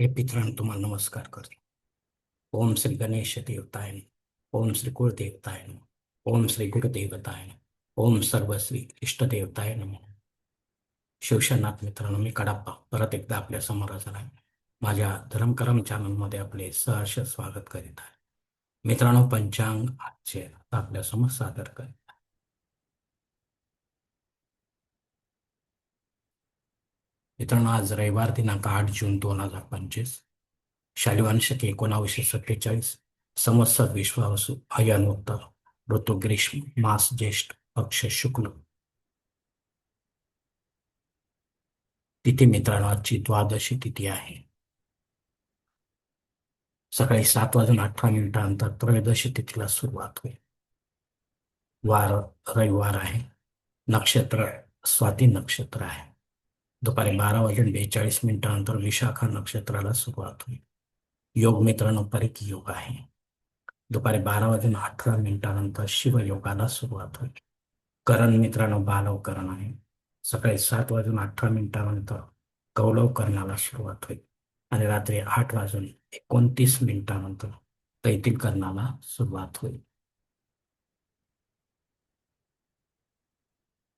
हे पितरांनो तुम्हाला नमस्कार करतो. ओम श्री गणेश देवताय ओम श्री कुळदेवताय ओम श्री गुरुदेवताय ओम सर्व श्री इष्टदेवताय नमो. शिवशनाथ मित्रांनो मी कडाप्पा. परत एकदा आपल्यासमोर आला आहे माझ्या धर्मकरम चॅनलमध्ये आपले सहर्ष स्वागत करीत आहे. मित्रांनो पंचांग आजचे आता आपल्यासमोर सादर करेल मित्रांनो आज रविवार दिनांक आठ जून दोन हजार पंचवीस. शालिवांशक एकोणावीसशे सत्तेचाळीस. संवत्सर विश्वावसु अयनोत्तर ऋतू ग्रीष्म मास ज्येष्ठ पक्ष शुक्ल. तिथी मित्रांनो आजची द्वादशी तिथी आहे. सकाळी सात वाजून अठरा मिनिटानंतर त्रयोदशी तिथीला सुरुवात होईल. वार रविवार आहे. नक्षत्र स्वाती नक्षत्र आहे. दुपारी बारा वाजून बेचाळीस मिनिटानंतर विशाखा नक्षत्राला सुरुवात होईल. योग मित्रांनो परिक योग आहे. दुपारी बारा वाजून अठरा मिनिटानंतर शिवयोगाला सुरुवात होईल. करण मित्रांनो बालवकरण आहे. सकाळी सात वाजून अठरा मिनिटानंतर कौलवकरणाला सुरुवात होईल. आणि रात्री आठ वाजून एकोणतीस मिनिटानंतर तैतील करणाला सुरुवात होईल.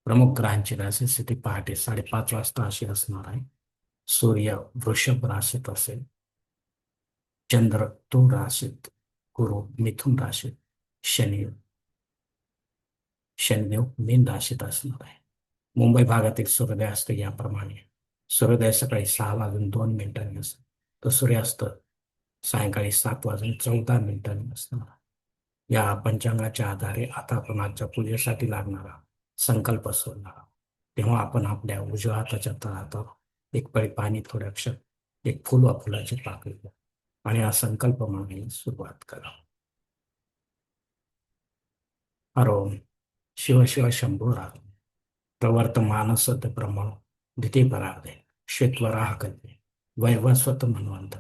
प्रमुख ग्रहांची राशी स्थिती पहाटे साडेपाच वाजता अशी असणार आहे. सूर्य वृषभ राशीत असेल. चंद्र तुळ राशीत गुरु मिथुन राशीत शनी शनिदेव मीन राशीत असणार आहे. मुंबई भागातील सूर्योदय याप्रमाणे. सूर्योदय सकाळी सहा वाजून दोन मिनिटांनी असेल. तर सूर्यास्त सायंकाळी सात वाजून चौदा मिनिटांनी असणार आहे. या पंचांगाच्या आधारे आता आपण आजच्या पूजेसाठी लागणारा संकल्प सोडणार तेव्हा आपण आपल्या उजव्या हाताच्या तळात एक पळी पाणी थोडे अक्षर एक फुल व फुलाची पाकळी घ्या. आणि हा संकल्प मागण्याला सुरुवात करा. हरोम शिव शिव शंभू राग प्रवर्त मानस ब्रह्मण द्वितीय परार्धे श्वेतवराह कल्पे. वैवस्वत मनवंत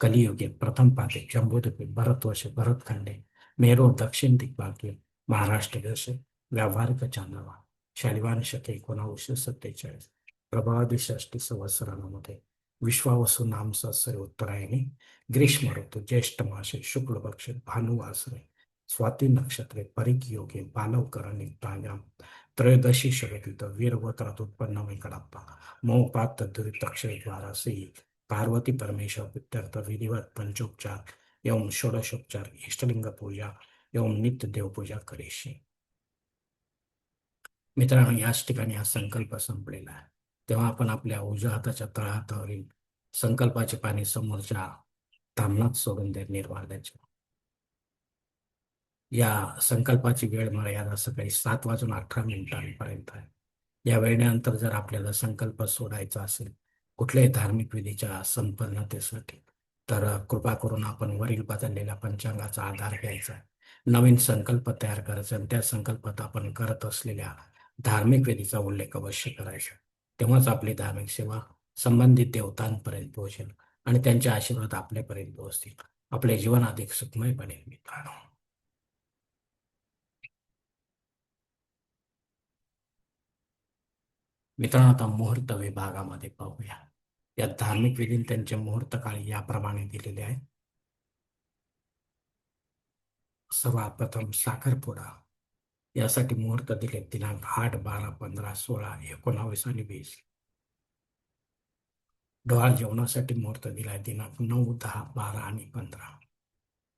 कलियुगे प्रथम पाते जम्बूद्वीपे भरतवर्षे भरतखंडे मेरो दक्षिण दिग्भागे महाराष्ट्र देशे व्यावहारिक चांदावा शालिवान शके एकोणावीसशे सत्तेचाळीस. प्रभावादी षष्टी संवत्सरामध्ये विश्वावसू नाम उत्तरायणी ग्रीष्म ऋतू ज्येष्ठ मासे शुक्ल पक्ष भानुवासरे स्वाती नक्षत्रे परिक योगे बालवकरणी प्राण्याम त्रयोदशी शरदित वीरवत्रात उत्पन्न वेकडाप्पा मोपात दुरितक्षरद्वारा से पार्वती परमेश्वर प्रीत्यर्थ विधिवत पंचोपचार एवं षोडशोपचार इष्टलिंग पूजा एवं नित्य देवपूजा करेशी. मित्रांनो याच ठिकाणी हा संकल्प संपलेला आहे. तेव्हा आपण आपल्या उजव्या हाताच्या तळहातावरील संकल्पाचे पाणी समोरच्या तांबणात सोडून दे निर्वाळ द्यायचे. या संकल्पाची वेळ मर्यादा सकाळी सात वाजून अठरा मिनिटांपर्यंत आहे. या वेळेनंतर जर आपल्याला संकल्प सोडायचा असेल कुठल्याही धार्मिक विधीच्या संपन्नतेसाठी तर कृपा करून आपण वरील बदललेल्या पंचांगाचा आधार घ्यायचा नवीन संकल्प तयार करायचा आणि त्या संकल्पात आपण करत असलेल्या धार्मिक विधीचा उल्लेख अवश्य करायचा. तेव्हाच आपली धार्मिक सेवा संबंधित देवतांपर्यंत पोहोचेल आणि त्यांचे आशीर्वाद आपल्यापर्यंत पोहोचतील. आपले जीवन अधिक सुखमय बनेल मित्रांनो. मित्रांनो आता मुहूर्त विभागामध्ये पाहूया. या धार्मिक विधी त्यांचे मुहूर्त काळ याप्रमाणे दिलेले आहे. सर्वप्रथम साखरपुडा. यासाठी मुहूर्त दिले. दिनांक आठ बारा पंधरा सोळा एकोणावीस आणि वीस. डोहाळ जेवणासाठी मुहूर्त दिलाय. दिनांक नऊ दहा बारा आणि पंधरा.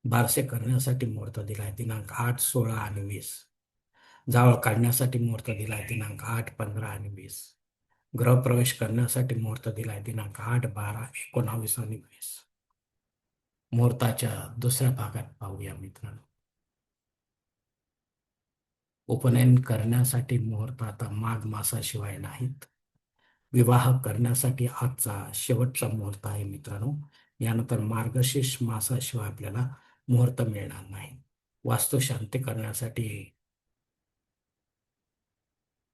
बारसे करण्यासाठी मुहूर्त दिलाय. दिनांक आठ सोळा आणि वीस. जावळ काढण्यासाठी मुहूर्त दिलाय. दिनांक आठ पंधरा आणि वीस. गृहप्रवेश करण्यासाठी मुहूर्त दिलाय. दिनांक आठ बारा एकोणावीस आणि वीस. मुहूर्ताच्या दुसऱ्या भागात पाहूया मित्रांनो. उपनयन करण्यासाठी मुहूर्त आता माघ मासाशिवाय नाहीत. विवाह करण्यासाठी आजचा शेवटचा मुहूर्त आहे मित्रांनो. यानंतर मार्गशीर्ष मासाशिवाय आपल्याला मुहूर्त मिळणार नाही. वास्तुशांती करण्यासाठी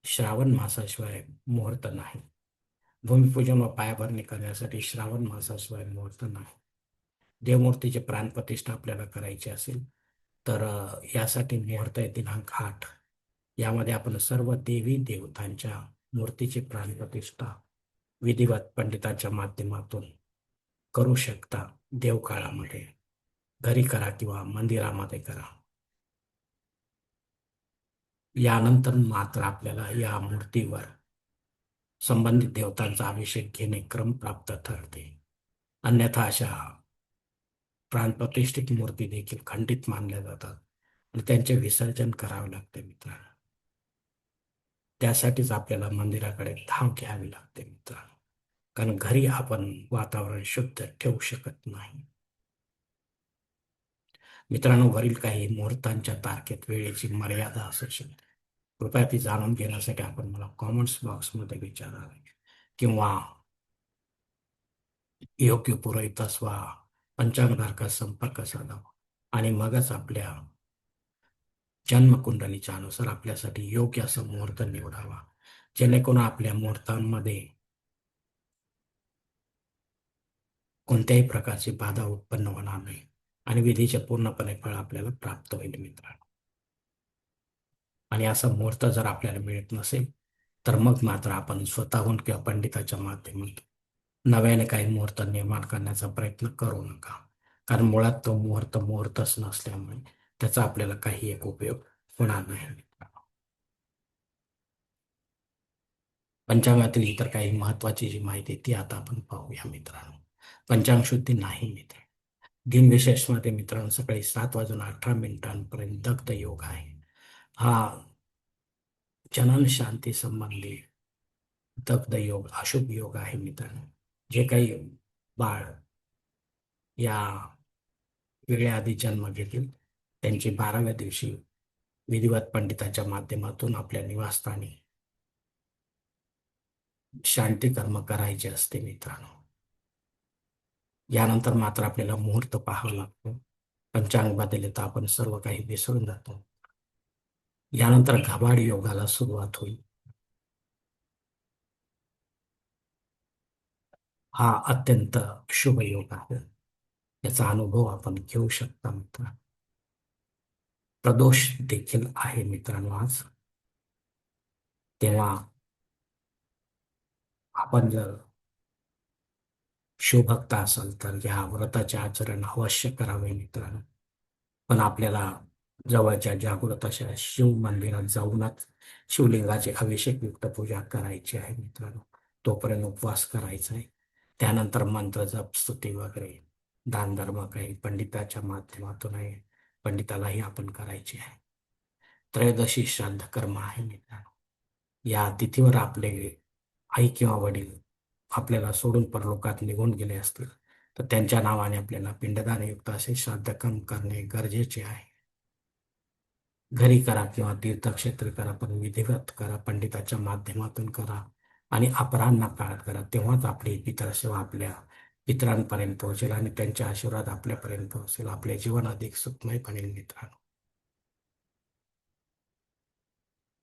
श्रावण मासाशिवाय मुहूर्त नाही. भूमिपूजन व पायाभरणी करण्यासाठी श्रावण मासाशिवाय मुहूर्त नाही. देवमूर्तीची प्राणप्रतिष्ठा आपल्याला करायची असेल तर यासाठी मुहूर्त आहे दिनांक आठ. यामध्ये आपण सर्व देवी देवतांच्या मूर्तीची प्राणप्रतिष्ठा विधिवत पंडितांच्या माध्यमातून करू शकता. देवकाळामध्ये घरी करा किंवा मंदिरामध्ये करा. यानंतर मात्र आपल्याला या मूर्तीवर संबंधित देवतांचा अभिषेक घेणे क्रम प्राप्त ठरते. अन्यथा अशा प्राणप्रतिष्ठित मूर्ती देखील खंडित मानल्या जातात आणि त्यांचे विसर्जन करावे लागते मित्रांनो. त्यासाठीच आपल्याला मंदिराकडे धाव घ्यावी लागते मित्रांनो. कारण घरी आपण वातावरण शुद्ध ठेवू शकत नाही. मित्रांनो वरील काही मुहूर्तांच्या तारखेत वेळेची मर्यादा असू शकते. कृपया ती जाणून घेण्यासाठी आपण मला कॉमेंट्स बॉक्समध्ये विचारावे किंवा योग्य पुरोहित वा पंचांगधारका संपर्क साधावा आणि मगच आपल्या जन्मकुंडलीच्या अनुसार आपल्यासाठी योग्य असं मुहूर्त निवडावा. जेणेकरून आपल्या मुहूर्तांमध्ये कोणत्याही प्रकारची बाधा उत्पन्न होणार नाही आणि विधीचे पूर्णपणे फळ आपल्याला प्राप्त होईल मित्रांनो. आणि असा मुहूर्त जर आपल्याला मिळत नसेल तर मग मात्र आपण स्वतःहून किंवा पंडिताच्या माध्यमातून नव्याने काही मुहूर्त निर्माण करण्याचा प्रयत्न करू नका. कारण मुळात तो मुहूर्त मुहूर्तच नसल्यामुळे त्याचा आपल्याला काही एक उपयोग होणार नाही. पंचांगातील इतर काही महत्वाची जी माहिती ती आता आपण पाहूया मित्रांनो. पंचांग शुद्धी नाही मित्र. दिनविशेषमध्ये मित्रांनो सकाळी सात वाजून अठरा मिनिटांपर्यंत दग्ध योग आहे. हा जनन शांती संबंधी दग्ध योग अशुभ योग आहे मित्रांनो. जे काही बाळ या वेगळ्या आधी जन्म घेतील त्यांची बाराव्या दिवशी विधिवत पंडिताच्या माध्यमातून आपल्या निवासस्थानी शांती कर्म करायचे असते मित्रांनो. यानंतर मात्र आपल्याला मुहूर्त पाहावं लागतो. पंचांग बदलले तर आपण सर्व काही विसरून जातो. यानंतर घबाड योगाला सुरुवात होईल. हा अत्यंत शुभ योग आहे. याचा अनुभव आपण घेऊ शकता मित्र प्रदोष देखील आहे मित्रांनो आज. तेव्हा आपण जर शिवभक्त असाल तर या व्रताचे आचरण अवश्य करावे मित्रांनो. पण आपल्याला जवळच्या जागृत अशा शिव मंदिरात जाऊनच शिवलिंगाची अभिषेक युक्त पूजा करायची आहे मित्रांनो. तोपर्यंत उपवास करायचा आहे. त्यानंतर मंत्र जप स्तुती वगैरे दानधर्म काही पंडिताच्या माध्यमातून आहे. पंडितालाही आपण करायची आहे. त्रयोदशी श्राद्ध कर्म आहे मित्रांनो. या तिथीवर आपले आई किंवा वडील आपल्याला सोडून परलोकात निघून गेले असतील तर त्यांच्या नावाने आपल्याला पिंडदानयुक्त असे श्राद्ध कर्म करणे गरजेचे आहे. घरी करा किंवा तीर्थक्षेत्र करा पण विधिवत करा पंडिताच्या माध्यमातून करा आणि अपरांना काळात करा. तेव्हाच आपली पितरसेवा आपल्या इतरांपर्यंत पोहोचेल आणि त्यांचे आशीर्वाद आपल्यापर्यंत पोहोचेल. आपले जीवन अधिक सुखमय बनेल मित्रांनो.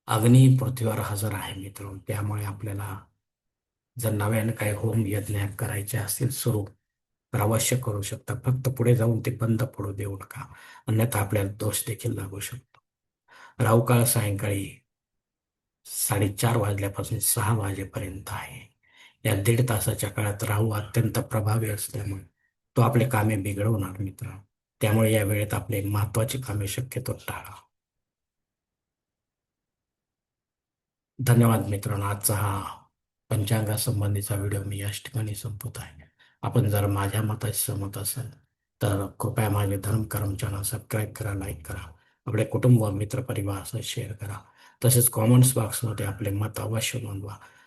अग्नी पृथ्वीवर हजर आहे मित्रांनो. त्यामुळे आपल्याला जर नव्यानं काही होम यज्ञ करायचे असतील सुरू तर अवश्य करू शकता. फक्त पुढे जाऊन ते बंद पडू देऊ नका. अन्यथा आपल्याला दोष देखील लागू शकतो. राहुकाळ सायंकाळी साडेचार वाजल्यापासून सहा वाजेपर्यंत आहे. या दीड तासाच्या काळात राहू अत्यंत प्रभावी असल्यामुळे तो आपले कामे बिघडवणार मित्र. त्यामुळे या वेळेत आपले महत्वाची कामे शक्यतो टाळा. धन्यवाद मित्रांनो. आजचा हा पंचांगासंबंधीचा व्हिडिओ मी याच ठिकाणी संपवत आहे. आपण जर माझ्या मताशी सहमत असाल तर कृपया माझे धर्मकर्म चॅनल सबस्क्राईब करा लाईक करा. आपले कुटुंब मित्र परिवार शेअर करा. तसेच कॉमेंट्स बॉक्समध्ये आपले मत अवश्य नोंदवा.